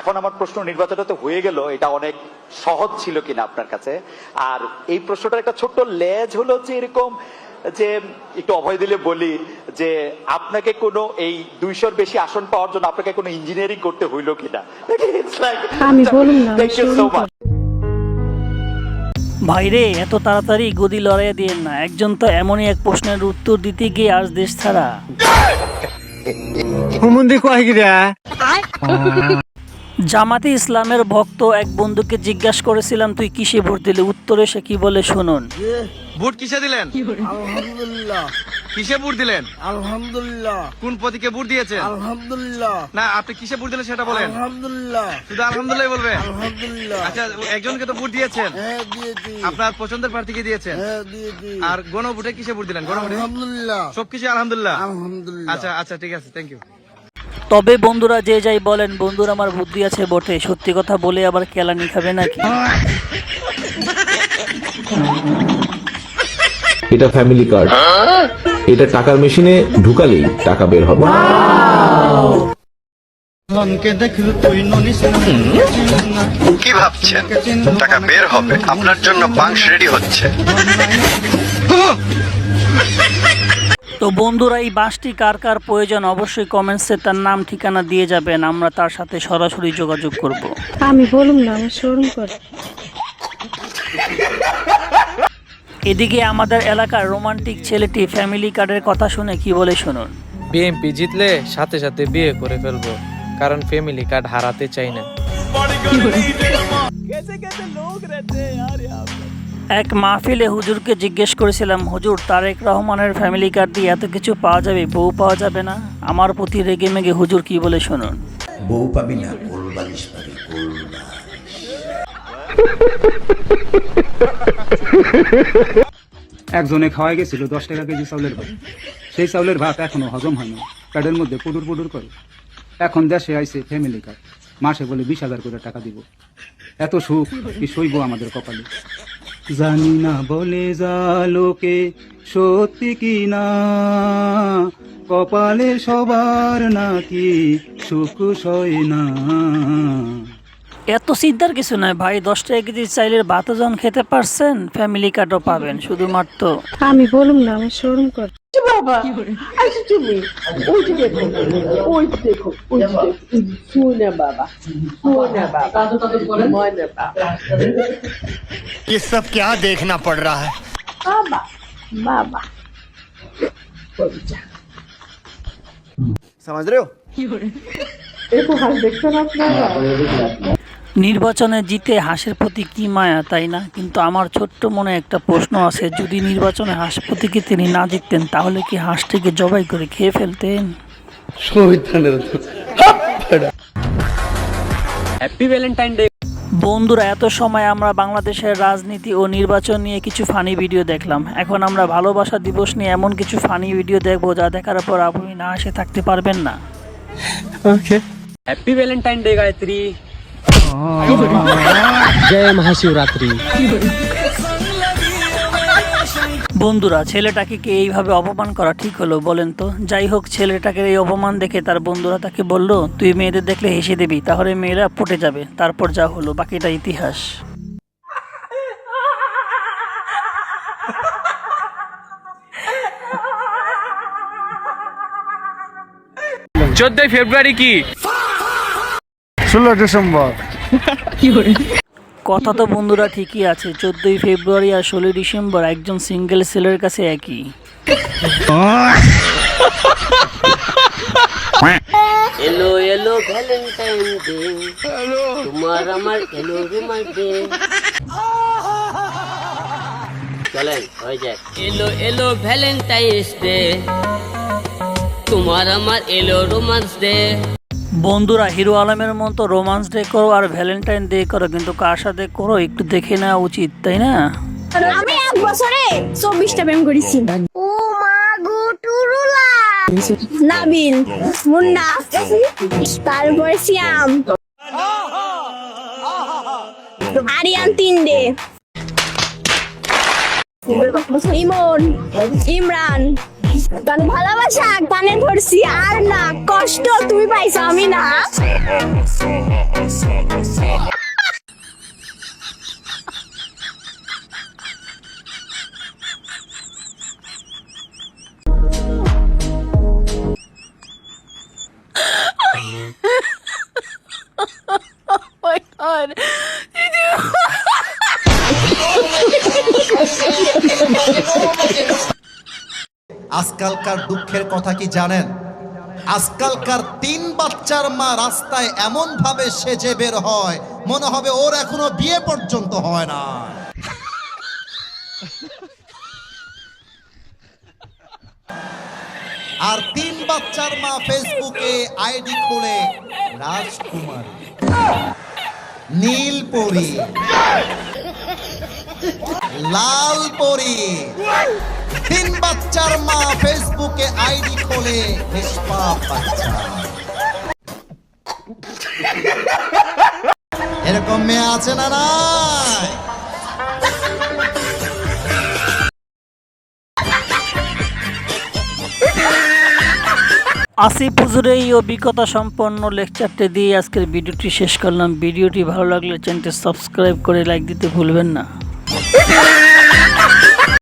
এখন আমার প্রশ্ন নির্বাচনটা তো হয়ে গেল এটা অনেক সহজ ছিল কিনা আপনার কাছে? আর এই প্রশ্নটার একটা ছোট্ট লেজ হলো যে এরকম যে একটু অভয় দিলে বলি যে আপনাকে কোনো এই দুইশোর বেশি আসন পাওয়ার জন্য আপনাকে কোনো ইঞ্জিনিয়ারিং করতে হইল কিনা? ভাইরে এত তাড়াতাড়ি গদি লড়াইয়া দিয়েন না একজন তো এমনই এক প্রশ্নের উত্তর দিতে গিয়ে আজ দেশ ছাড়া। জামাতে ইসলামের ভক্ত এক বন্ধুকে জিজ্ঞাসা করেছিলাম তুই কিসে ভোট দিলে? উত্তরে সে কি বলে শুনুন। ভোট কিসে দিলেন? আলহামদুলিল্লাহ। কিসে ভোট দিলেন? আলহামদুলিল্লাহ। কোন প্রতীকে ভোট দিয়েছেন? আলহামদুলিল্লাহ। না আপনি কিসে ভোট দিলেন সেটা বলেন। আলহামদুলিল্লাহ। শুধু আলহামদুলিল্লাহ বলবেন আলহামদুলিল্লাহ। আচ্ছা একজনকে তো ভোট দিয়েছেন। হ্যাঁ দিয়েছি। আপনার পছন্দের প্রার্থীকে দিয়েছেন। হ্যাঁ দিয়েছি। আর গণভোটে কিসে ভোট দিলেন? গণভোটে? আলহামদুলিল্লাহ। সবকিছু আলহামদুলিল্লাহ। আলহামদুলিল্লাহ। আচ্ছা আচ্ছা ঠিক আছে থ্যাংক ইউ তবে বন্ধুরা যে যাই বলেন বন্ধুরা আমার বুদ্ধি আছে বটে। সত্যি কথা বলে আবার কেলানি খাবে নাকি? এটা ফ্যামিলি কার্ড এটা টাকার মেশিনে ঢুকালেই টাকা বের হবে। কি ভাবছেন? টাকা বের হবে আপনার জন্য বাংশ রেডি হচ্ছে। তো বন্ধুরা এই বাসটি কার কার প্রয়োজন অবশ্যই কমেন্টসে তার নাম ঠিকানা দিয়ে যাবেন। আমরা তার সাথে সরাসরি যোগাযোগ করব। আমি বলুন না আমার শোরুম করে। এদিকে আমাদের এলাকার রোমান্টিক ছেলেটি ফ্যামিলি কার্ডের কথা শুনে কি বলে শুনুন? বিএমপি জিতলে সাথে সাথে বিয়ে করে ফেলব কারণ ফ্যামিলি কার্ড হারাতে চাই না। এক মাহফিলে হুজুরকে জিজ্ঞেস করেছিলাম হুজুর তারেক রহমানের ফ্যামিলি কার্ড দিয়ে এত কিছু পাওয়া যাবে? বউ পাওয়া যাবে না? আমার প্রতি রেগে মেগে হুজুর কি বলে শুনুন। বউ পাবি না কোল বালিশ পাবি একজনে খাওয়াই গেছিল দশ টাকা কেজি চাউলের ভাত। সেই চাউলের ভাত এখনও হজম হয়নি প্যাডের মধ্যে পুডুর পুডুর করে। এখন দেশে আইছে ফ্যামিলি কার্ড মাসে বলে বিশ হাজার করে টাকা দিব। এত সুখ কি সইব আমাদের কপালে? জানি না বলে যা লোকে সত্যি কি না? কপালে সবার নাকি সুখ সয় না? এত চিন্তার কিছু নয় ভাই দশ টাকা কেজি চাইলের ভাতও যখন খেতে পারছেন ফ্যামিলি কার্ডও পাবেন শুধুমাত্র আমি বলুন না আমার শোরুম করে ये सब क्या देखना पड़ रहा है समझ रहे हो নির্বাচনে জিতে হাঁসের প্রতি কি মায়া তাই না? কিন্তু আমার ছোট্ট মনে একটা প্রশ্ন আছে যদি নির্বাচনে হাঁস প্রতীকে তিনি না জিততেন তাহলে কি হাঁসটিকে জবাই করে খেয়ে ফেলতেন? বন্ধুরা এত সময় আমরা বাংলাদেশের রাজনীতি ও নির্বাচন নিয়ে কিছু ফানি ভিডিও দেখলাম। এখন আমরা ভালোবাসা দিবস নিয়ে এমন কিছু ফানি ভিডিও দেখব যা দেখার পর আপনি না এসে থাকতে পারবেন না। জয় মহাশিবরাত্রি। বন্ধুরা ছেলেটাকে কি এইভাবে অপমান করা ঠিক হলো বলেন তো? যাই হোক ছেলেটাকে এই অপমান দেখে তার বন্ধুরা তাকে বলল তুই মেয়েদের দেখলে হেসে দিবি তাহলে মেয়েরা পটে যাবে। তারপর যা হলো বাকিটা ইতিহাস। চোদ্দই ফেব্রুয়ারি কি? ষোলো ডিসেম্বর। কথা তো বন্ধুরা ঠিকই আছে, চোদ্দই ফেব্রুয়ারি আর ষোলোই ডিসেম্বর একজন সিঙ্গেল সেলের কাছে একই। এলো এলো ভ্যালেন্টাইন ডে, তোমার আমার এলো রোমার ডে। চলেন, হয়ে যায় এলো এলো ভ্যালেন্টাইন্স ডে, তোমার আমার এলো রোমান্স ডে। বন্ধুরা হিরো আলমের মতো রোমান্স ডে করো আর ভ্যালেন্টাইন ডে করো কিন্তু কার সাথে করো একটু দেখে নেওয়া উচিত তাই না? আমি এক বছরে চব্বিশটা প্রেম করেছি। ও মা গো টুরুলা! নাবিল মুন্না তারপরে সিয়াম। আরিয়ান তিনডে ইমন ইমরান। ভালোবাসা গানে ধরছি আর না কষ্ট তুমি পাইছো আমি না। আজকালকার দুঃখের কথা কি জানেন? আজকালকার তিন বাচ্চার মা রাস্তায় এমন ভাবে সেজে বের হয়, মনে হবে ওর এখনও বিয়ে পর্যন্ত হয় না। আর তিন বাচ্চার মা ফেসবুকে আইডি খুলে, রাজকুমার। নীলপরি। লাল পরি। তিন বাচ্চার মা ফেসবুকে আইডি খোলে এরকম মেয়ে আছে না আসিফ হুজুরের এই অভিজ্ঞতা সম্পন্ন লেকচারটি দিয়ে আজকের ভিডিওটি শেষ করলাম। ভিডিওটি ভালো লাগলে চ্যানেলটি সাবস্ক্রাইব করে লাইক দিতে ভুলবেন না। Hey,